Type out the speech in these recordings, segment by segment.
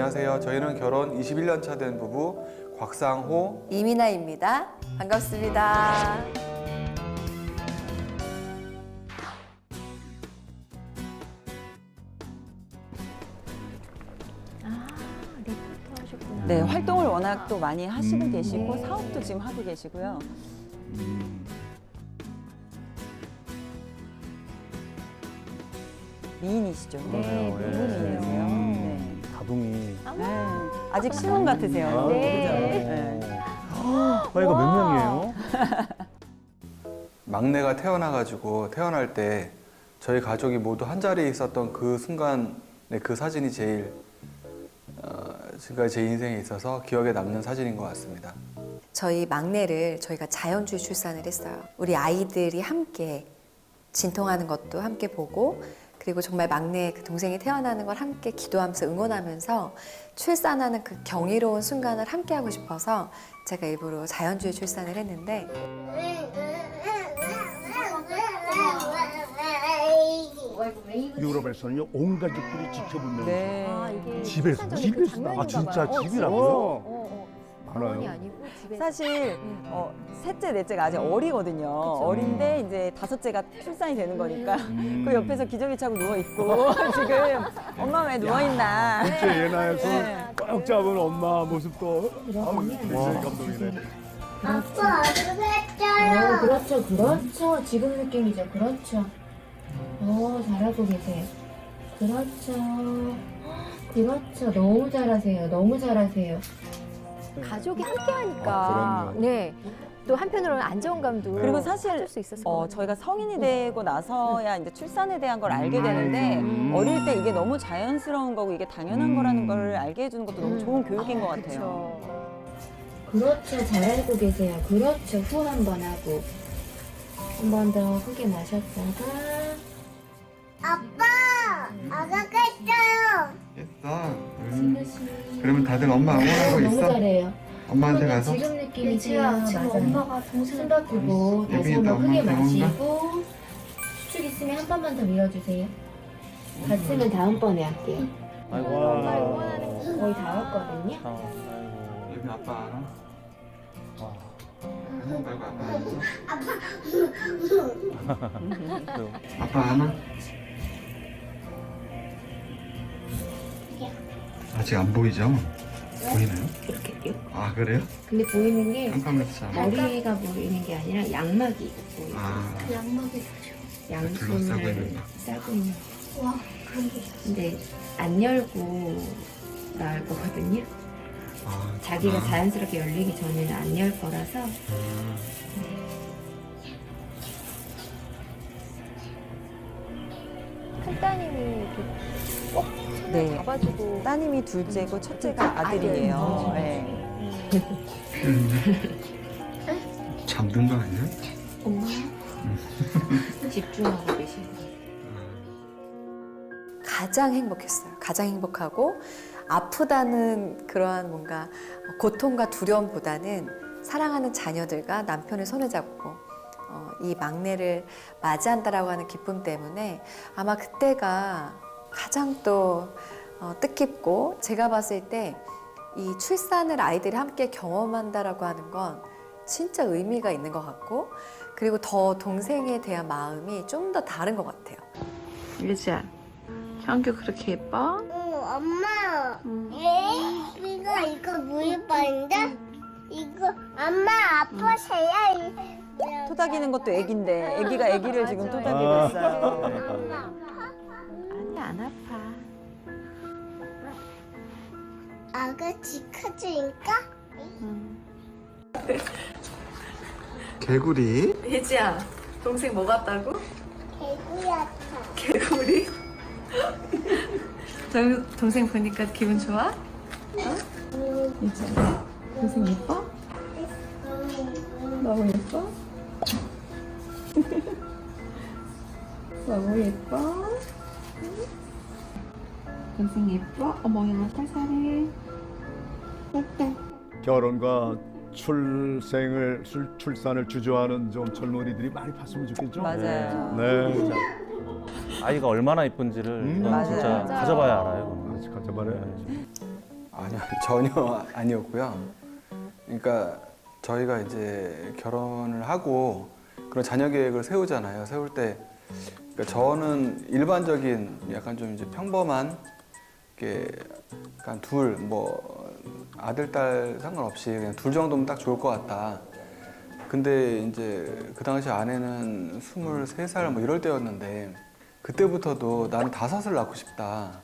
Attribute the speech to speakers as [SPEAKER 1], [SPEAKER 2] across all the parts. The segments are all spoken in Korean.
[SPEAKER 1] 안녕하세요. 저희는 결혼 21년 차 된 부부 곽상호,
[SPEAKER 2] 이민아입니다. 반갑습니다.
[SPEAKER 3] 리포터 하셨구나.
[SPEAKER 4] 네, 활동을 워낙 또 많이 하시고
[SPEAKER 5] 음.
[SPEAKER 4] 계시고
[SPEAKER 3] 네.
[SPEAKER 4] 사업도 지금 하고 계시고요. 미인이시죠?
[SPEAKER 3] 네,
[SPEAKER 5] 맞아요.
[SPEAKER 3] 너무
[SPEAKER 5] 예.
[SPEAKER 4] 미인이세요.
[SPEAKER 5] 음, 다둥이.
[SPEAKER 4] 네. 아직 신혼 같으세요.
[SPEAKER 3] 네.
[SPEAKER 4] 그죠? 네.
[SPEAKER 5] 아, 이거 몇 명이에요?
[SPEAKER 1] 막내가 태어나가지고 태어날 때 저희 가족이 모두 한 자리에 있었던 그 순간의 그 사진이 제일 어, 지금까지 제 인생에 있어서 기억에 남는 사진인 것 같습니다.
[SPEAKER 2] 저희 막내를 저희가 자연주의 출산을 했어요. 우리 아이들이 함께 진통하는 것도 함께 보고 그리고 정말 막내 그 동생이 태어나는 걸 함께 기도하면서 응원하면서 출산하는 그 경이로운 순간을 함께 하고 싶어서 제가 일부러 자연주의 출산을 했는데
[SPEAKER 6] 유럽에서는요 온 가족들이 지켜보면서
[SPEAKER 4] 네.
[SPEAKER 3] 아,
[SPEAKER 6] 집에서
[SPEAKER 3] 전에
[SPEAKER 6] 집에서 그아 진짜. 집이라고요?
[SPEAKER 3] 어, 어. 병원이. 아니고 집에서.
[SPEAKER 4] 사실 어, 셋째, 넷째가 아직 어리거든요. 어린데 이제 다섯째가 출산이 되는 거니까
[SPEAKER 6] 음.
[SPEAKER 4] 그 옆에서 기저귀 차고 누워 있고 지금 엄마 왜 누워 있나?
[SPEAKER 6] 진짜 예나에서
[SPEAKER 4] 네.
[SPEAKER 6] 꽉 잡은 엄마 모습도 아우 굉장히 감동이네.
[SPEAKER 7] 아빠 했어요?
[SPEAKER 3] 어, 그렇죠, 그렇죠. 지금 느낌이죠, 그렇죠. 어, 잘하고 계세요. 그렇죠. 그렇죠. 너무 잘하세요. 너무 잘하세요. 가족이 함께 하니까.
[SPEAKER 6] 아.
[SPEAKER 3] 네. 또 한편으로는 안정감도
[SPEAKER 4] 그리고 사실
[SPEAKER 3] 수 있었을 것
[SPEAKER 4] 어,
[SPEAKER 3] 같아요.
[SPEAKER 4] 저희가 성인이 되고 나서야 이제 출산에 대한 걸 알게
[SPEAKER 6] 음.
[SPEAKER 4] 되는데
[SPEAKER 6] 음.
[SPEAKER 4] 어릴 때 이게 너무 자연스러운 거고 이게 당연한
[SPEAKER 6] 음.
[SPEAKER 4] 거라는 걸 알게 해주는 것도 너무 좋은 교육인 것 같아요.
[SPEAKER 3] 그렇죠. 그렇죠. 잘 알고 계세요. 그렇죠. 후 한 번 하고. 한 번 더 크게 마셨다가.
[SPEAKER 7] 아빠 아가 했어요.
[SPEAKER 1] 됐어. 그러면 다들 엄마 응원하고
[SPEAKER 3] 너무 잘해요.
[SPEAKER 1] 엄마한테
[SPEAKER 3] 그러면 지금 느낌이죠. 맞아요.
[SPEAKER 7] 엄마가 동생
[SPEAKER 3] 숨 바꾸고 다시
[SPEAKER 1] 예빈이도
[SPEAKER 3] 한번 크게
[SPEAKER 1] 엄마한테?
[SPEAKER 3] 마시고 수축 있으면 한 번만 더 밀어주세요. 갔으면 다음번에 할게요.
[SPEAKER 5] 아이고.
[SPEAKER 3] 거의 다 왔거든요.
[SPEAKER 5] 아, 아이고.
[SPEAKER 1] 예빈 아빠 알아?
[SPEAKER 5] 아,
[SPEAKER 1] 형 말고 아빠?
[SPEAKER 5] 그래요.
[SPEAKER 1] 아빠 아나? 아직 안 보이죠? 보이나요?
[SPEAKER 3] 이렇게.
[SPEAKER 1] 아 그래요?
[SPEAKER 3] 근데 보이는 게
[SPEAKER 1] 깜깜해서 잘.
[SPEAKER 3] 머리가 보이는 게 아니라 양막이 보여요.
[SPEAKER 1] 아
[SPEAKER 7] 양막이
[SPEAKER 1] 둘러싸고 있는
[SPEAKER 3] 양손을
[SPEAKER 1] 거.
[SPEAKER 3] 싸고 있는.
[SPEAKER 7] 와 그런 게
[SPEAKER 3] 근데 안 열고 나올 거거든요.
[SPEAKER 1] 아,
[SPEAKER 3] 자기가
[SPEAKER 1] 아.
[SPEAKER 3] 자연스럽게 열리기 전에는 안 열 거라서
[SPEAKER 1] 음.
[SPEAKER 3] 큰 따님이 이렇게
[SPEAKER 4] 네.
[SPEAKER 3] 잡아주고
[SPEAKER 4] 따님이 둘째고 첫째가 아들이에요. 네.
[SPEAKER 1] 잠든 거 아니야?
[SPEAKER 3] 엄마 집중하고 계신 거예요.
[SPEAKER 2] 가장 행복했어요. 가장 행복하고 아프다는 그러한 뭔가 고통과 두려움보다는 사랑하는 자녀들과 남편의 손을 잡고 어, 이 막내를 맞이한다라고 하는 기쁨 때문에 아마 그때가 가장 또 어, 뜻깊고 제가 봤을 때 이 출산을 아이들이 함께 경험한다라고 하는 건 진짜 의미가 있는 것 같고 그리고 더 동생에 대한 마음이 좀 더 다른 것 같아요.
[SPEAKER 8] 유지야, 현규 그렇게 예뻐?
[SPEAKER 7] 응, 엄마. 예? 이거 이거 물빨인데? 이거 엄마 아파서야.
[SPEAKER 4] 토닥이는 것도 애기인데 애기가 애기를 지금 토닥이고
[SPEAKER 5] 아.
[SPEAKER 4] 있어요.
[SPEAKER 7] 아파?
[SPEAKER 8] 아니 안 아파.
[SPEAKER 7] 아가씨 커지니까?
[SPEAKER 1] 개구리.
[SPEAKER 2] 예지야, 동생 뭐 같다고?
[SPEAKER 7] 개구리였다.
[SPEAKER 2] 개구리? 동, 동생 보니까 기분 좋아? 동생 예뻐? 너무 예뻐? 너무 예뻐? 동생 예뻐? 어머 영아 살살해
[SPEAKER 6] 결혼과 출생을 출, 출산을 주저하는 좀 젊은이들이 많이 봤으면 좋겠죠.
[SPEAKER 4] 맞아요.
[SPEAKER 6] 네.
[SPEAKER 5] 아이가 얼마나 이쁜지를
[SPEAKER 6] 음,
[SPEAKER 5] 이건
[SPEAKER 6] 맞아요.
[SPEAKER 5] 진짜
[SPEAKER 4] 맞아요.
[SPEAKER 5] 가져봐야 알아요.
[SPEAKER 6] 같이 가져봐야
[SPEAKER 1] 아니요 전혀 아니었고요. 그러니까 저희가 이제 결혼을 하고 그런 자녀 계획을 세우잖아요. 세울 때 그러니까 저는 일반적인 약간 좀 이제 평범한 이렇게 약간 둘 뭐 아들 딸 상관없이 그냥 둘 정도면 딱 좋을 것 같다. 근데 이제 그 당시 아내는 23살 뭐 이럴 때였는데 그때부터도 나는 다섯을 낳고 싶다.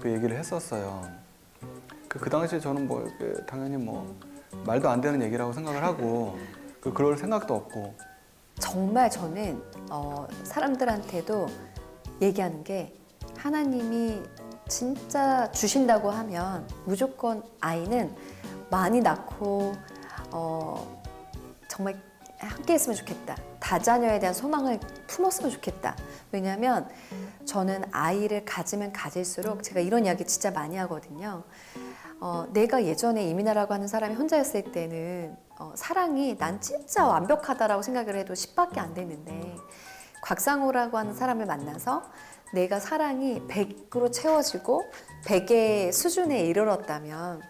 [SPEAKER 1] 그 얘기를 했었어요. 그, 그 당시에 저는 뭐 당연히 뭐 말도 안 되는 얘기라고 생각을 하고 그 그럴 생각도 없고
[SPEAKER 2] 정말 저는 어, 사람들한테도 얘기하는 게 하나님이 진짜 주신다고 하면 무조건 아이는 많이 낳고 어, 정말 함께 했으면 좋겠다. 다자녀에 대한 소망을 품었으면 좋겠다. 왜냐하면 저는 아이를 가지면 가질수록 제가 이런 이야기 진짜 많이 하거든요. 어, 내가 예전에 이민아라고 하는 사람이 혼자였을 때는 어, 사랑이 난 진짜 완벽하다라고 생각을 해도 10밖에 안 됐는데 곽상호라고 하는 사람을 만나서 내가 사랑이 100으로 채워지고 100의 수준에 이르렀다면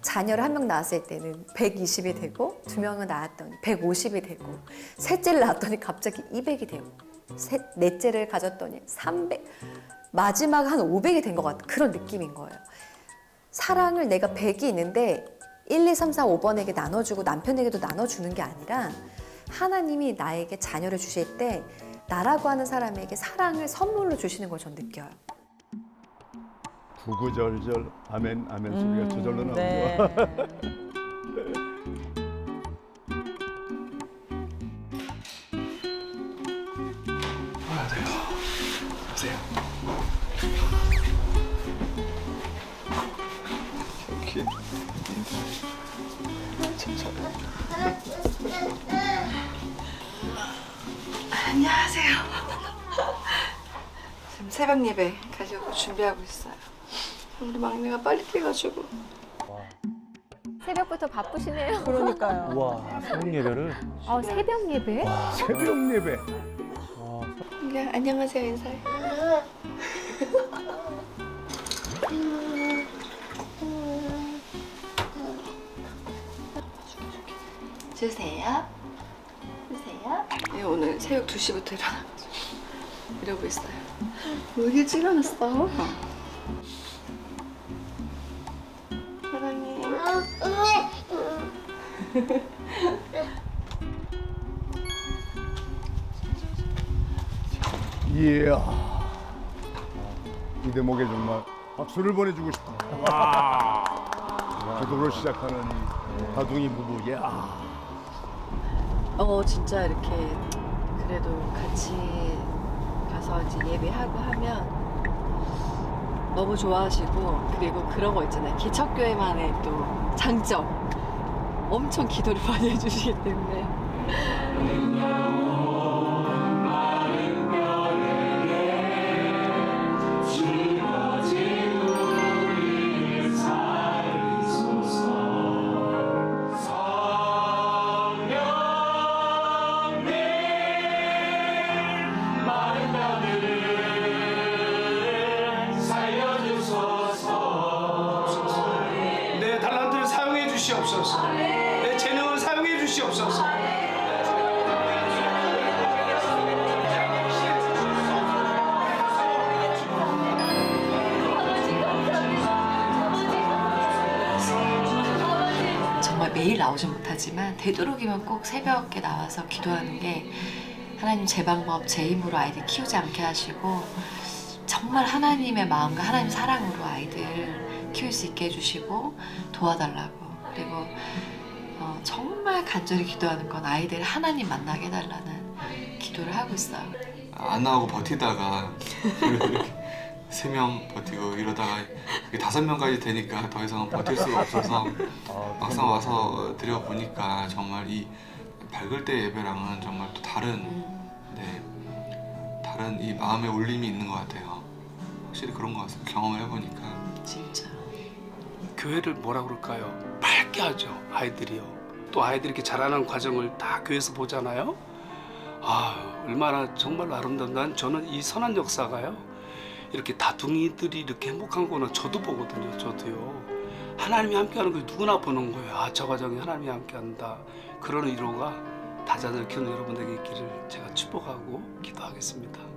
[SPEAKER 2] 자녀를 한 명 낳았을 때는 120이 되고 두 명을 낳았더니 150이 되고 셋째를 낳았더니 갑자기 200이 되고 셋, 넷째를 가졌더니 300 마지막 한 500이 된 것 같은 그런 느낌인 거예요. 사랑을 내가 100이 있는데 1, 2, 3, 4, 5번에게 나눠주고 남편에게도 나눠주는 게 아니라 하나님이 나에게 자녀를 주실 때 나라고 하는 사람에게 사랑을 선물로 주시는 걸 전 느껴요.
[SPEAKER 6] 구구절절 아멘 아멘 소리가 저절로 나오죠.
[SPEAKER 4] 네.
[SPEAKER 8] 안녕하세요. 지금 새벽 예배 가려고 준비하고 있어요. 우리 막내가 빨리 깨가지고.
[SPEAKER 9] 새벽부터 바쁘시네요.
[SPEAKER 4] 그러니까요.
[SPEAKER 5] 우와, 새벽 예배를.
[SPEAKER 9] 아, 새벽 예배?
[SPEAKER 6] 새벽 예배.
[SPEAKER 5] 와,
[SPEAKER 8] 그냥 안녕하세요 인사해. 주세요. 네, 오늘 새벽 2시부터 일어나가지고 이러고 있어요. 왜 일찍 일어났어? 사랑해.
[SPEAKER 6] 이야. 이 대목에 정말 박수를 보내주고 싶다. 기도로 시작하는 이 다둥이 부부. 야.
[SPEAKER 8] 어 진짜 이렇게 그래도 같이 가서 이제 예배하고 하면 너무 좋아하시고 그리고 그런 거 있잖아요. 기척교회만의 또 장점. 엄청 기도를 많이 해주시기 때문에
[SPEAKER 10] 주시옵소서. 내 재능을 사용해 주시옵소서.
[SPEAKER 8] 정말 매일 나오지 못하지만 되도록이면 꼭 새벽에 나와서 기도하는 게 하나님 제 방법 제 힘으로 아이들 키우지 않게 하시고 정말 하나님의 마음과 하나님 사랑으로 아이들 키울 수 있게 해주시고 도와달라고 그리고 어, 정말 간절히 기도하는 건 아이들 하나님 만나게 해달라는 기도를 하고 있어요.
[SPEAKER 11] 안 나오고 버티다가 세 명 버티고 이러다가 이게 다섯 명까지 되니까 더 이상은 버틸 수가 없어서
[SPEAKER 5] 아,
[SPEAKER 11] 막상 와서 드려 보니까 정말 이 밝을 때 예배랑은 정말 또 다른 네 다른 이 마음의 울림이 있는 것 같아요. 확실히 그런 것 같습니다. 경험을 해보니까.
[SPEAKER 8] 진짜.
[SPEAKER 10] 교회를 뭐라 그럴까요? 밝게 하죠. 아이들이요. 또 아이들이 이렇게 자라는 과정을 다 교회에서 보잖아요. 아 얼마나 정말 아름다운 난 저는 이 선한 역사가요. 이렇게 다둥이들이 이렇게 행복한 거는 저도 보거든요. 저도요. 하나님이 함께하는 걸 누구나 보는 거예요. 아, 저 과정에 하나님이 함께한다. 그런 위로가 다자들 키우는 여러분에게 있기를 제가 축복하고 기도하겠습니다.